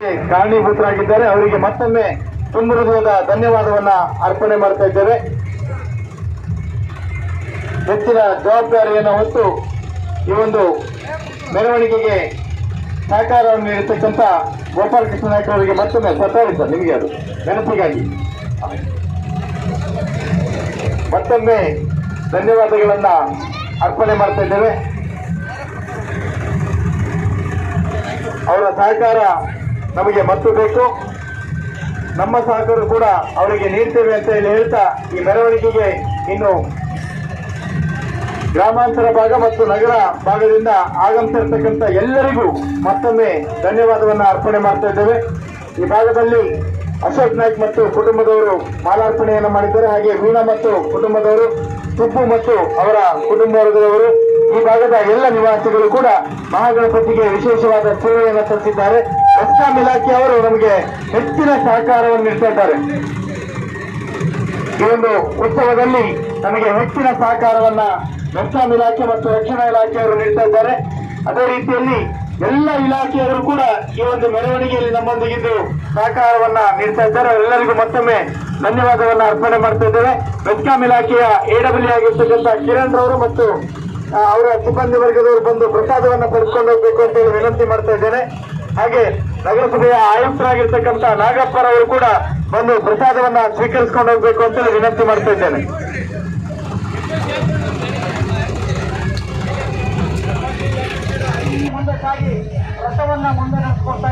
ಕಾರಣೀಭೂತರಾಗಿದ್ದಾರೆ. ಅವರಿಗೆ ಮತ್ತೊಮ್ಮೆ ತುಂಬ ಹೃದಯದ ಧನ್ಯವಾದವನ್ನ ಅರ್ಪಣೆ ಮಾಡ್ತಾ ಇದ್ದೇವೆ. ಹೆಚ್ಚಿನ ಜವಾಬ್ದಾರಿಯನ್ನು ಹೊತ್ತು ಈ ಒಂದು ಮೆರವಣಿಗೆಗೆ ಸಹಕಾರವನ್ನು ನೀಡತಕ್ಕಂಥ ಗೋಪಾಲಕೃಷ್ಣ ನಾಯ್ಕ ಅವರಿಗೆ ಮತ್ತೊಮ್ಮೆ ಸತ್ತಾರಿ ಸರ್ ನಿಮಗೆ ಅದು ನೆನಪಿಗಾಗಿ. ಮತ್ತೊಮ್ಮೆ ಧನ್ಯವಾದಗಳನ್ನ ಅರ್ಪಣೆ ಮಾಡ್ತಾ ಇದ್ದೇವೆ. ಅವರ ಸಹಕಾರ ನಮಗೆ ಮತ್ತು ಬೇಕು. ನಮ್ಮ ಸಹಕಾರ ಕೂಡ ಅವರಿಗೆ ನೀಡ್ತೇವೆ ಅಂತ ಹೇಳಿ ಹೇಳ್ತಾ ಈ ಮೆರವಣಿಗೆಗೆ ಇನ್ನು ಗ್ರಾಮಾಂತರ ಭಾಗ ಮತ್ತು ನಗರ ಭಾಗದಿಂದ ಆಗಮಿಸಿರ್ತಕ್ಕಂಥ ಎಲ್ಲರಿಗೂ ಮತ್ತೊಮ್ಮೆ ಧನ್ಯವಾದವನ್ನು ಅರ್ಪಣೆ ಮಾಡ್ತಾ ಇದ್ದೇವೆ. ಈ ಭಾಗದಲ್ಲಿ ಅಶೋಕ್ ನಾಯ್ಕ್ ಮತ್ತು ಕುಟುಂಬದವರು ಮಾಲಾರ್ಪಣೆಯನ್ನು ಮಾಡಿದ್ದಾರೆ. ಹಾಗೆ ವೀಣಾ ಮತ್ತು ಕುಟುಂಬದವರು ತುಪ್ಪು ಮತ್ತು ಅವರ ಕುಟುಂಬ ವರ್ಗದವರು, ಈ ಭಾಗದ ಎಲ್ಲ ನಿವಾಸಿಗಳು ಕೂಡ ಮಹಾಗಣಪತಿಗೆ ವಿಶೇಷವಾದ ಸೇವೆಯನ್ನು ಸಲ್ಲಿಸಿದ್ದಾರೆ ಎಸ್ಕಾಂ ಇಲಾಖೆಯವರು ನಮಗೆ ಹೆಚ್ಚಿನ ಸಹಕಾರವನ್ನು ನೀಡ್ತಾ ಇದ್ದಾರೆ. ಈ ಒಂದು ಉತ್ಸವದಲ್ಲಿ ನಮಗೆ ಹೆಚ್ಚಿನ ಸಹಕಾರವನ್ನ ಅಸ್ಸಾಂ ಇಲಾಖೆ ಮತ್ತು ರಕ್ಷಣಾ ಇಲಾಖೆಯವರು ನೀಡ್ತಾ ಇದ್ದಾರೆ. ಅದೇ ರೀತಿಯಲ್ಲಿ ಎಲ್ಲ ಇಲಾಖೆಯವರು ಕೂಡ ಈ ಒಂದು ಮೆರವಣಿಗೆಯಲ್ಲಿ ನಮ್ಮೊಂದಿಗಿದ್ದು ಸಹಕಾರವನ್ನ ನೀಡ್ತಾ ಇದ್ದಾರೆ. ಅವರೆಲ್ಲರಿಗೂ ಮತ್ತೊಮ್ಮೆ ಧನ್ಯವಾದವನ್ನ ಅರ್ಪಣೆ ಮಾಡ್ತಾ ಇದ್ದೇವೆ. ಮೆಸ್ಕಾಂ ಇಲಾಖೆಯ ಎಡಬ್ಲ್ಯೂ ಆಗಿರ್ತಕ್ಕಂಥ ಕಿರಣ್ ರವರು ಮತ್ತು ಅವರ ಸಿಬ್ಬಂದಿ ವರ್ಗದವರು ಬಂದು ಪ್ರಸಾದವನ್ನು ಪಡೆದುಕೊಂಡು ಹೋಗಬೇಕು ಅಂತ ಹೇಳಿ ವಿನಂತಿ ಮಾಡ್ತಾ ಇದ್ದೇನೆ. ಹಾಗೆ ನಗರಸಭೆಯ ಆಯುಕ್ತರಾಗಿರ್ತಕ್ಕಂಥ ನಾಗಪ್ಪರವರು ಕೂಡ ಬಂದು ಪ್ರಸಾದವನ್ನ ಸ್ವೀಕರಿಸಿಕೊಂಡು ಹೋಗ್ಬೇಕು ಅಂತ ವಿನಂತಿ ಮಾಡ್ತಾ ಇದ್ದೇನೆ. ಮುಂದೆ